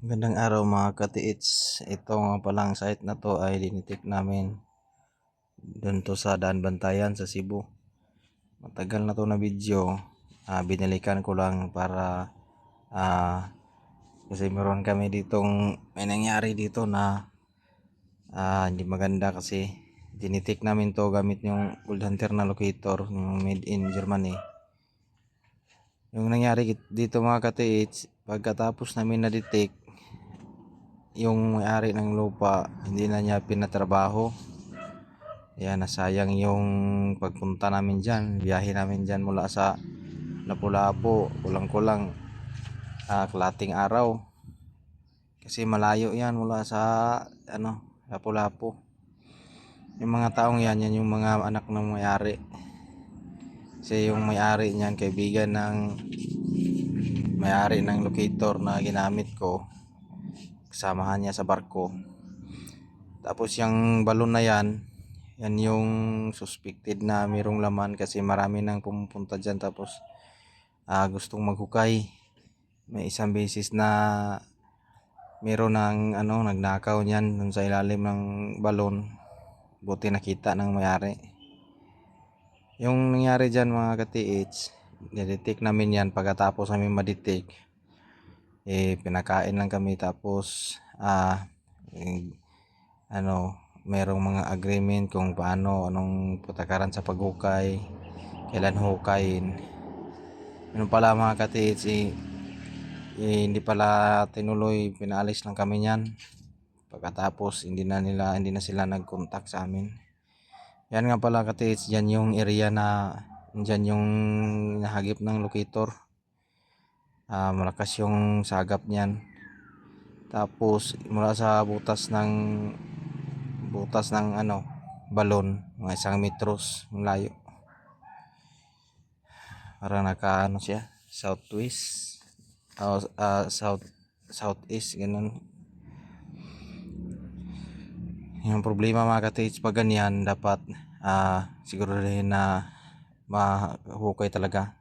Magandang araw mga katiits. Ito nga palang site na to ay dinitik namin doon to sa Daan Bantayan sa Cebu. Matagal na to na video. Ah, binalikan ko lang para ah, kasi meron kami ditong may nangyari dito na ah, hindi maganda kasi dinitik namin to gamit yung Gold Hunter na locator yung made in Germany. Yung nangyari dito mga katiits, pagkatapos namin na-detect, yung may-ari ng lupa, hindi na niya pinatrabaho. Yan, nasayang yung pagpunta namin dyan. Biyahe namin dyan mula sa Lapu-Lapu, kulang-kulang ah, kalating araw. Kasi malayo yan mula sa ano, Lapu-Lapu. Yung mga taong yan, yan yung mga anak ng may-ari. Kasi yung may-ari niyan, kaibigan ng may-ari ng locator na ginamit ko. Kasamahan niya sa barko. Tapos yung balon na yan, yan yung suspected na mayroong laman kasi marami nang pumupunta dyan tapos ah, gustong maghukay. May isang beses na meron ng ano, nagnakaw niyan dun sa ilalim ng balon. Buti nakita ng may-ari. Yung nangyari dyan mga ka-TH, nidetect namin yan pagkatapos namin madetect. Eh, pinakain lang kami tapos ah, eh, ano, merong mga agreement kung paano, anong patakaran sa paghukay, kailan hukayin. Ano pala mga ka-TH, eh, eh, hindi pala tinuloy, pinaalis lang kami niyan. Pagkatapos, hindi na nila, hindi na sila nag-contact sa amin. Yan nga pala katiits, dyan yung area na dyan yung nahagip ng locator. Ah, malakas yung sagap niyan. Tapos mula sa butas ng butas ng ano balon, mga isang metros yung layo. Para naka ano siya, southwest. o ah, south southeast ganun. Yung problema mga katiits pag ganyan dapat ah siguro rin na mahukay talaga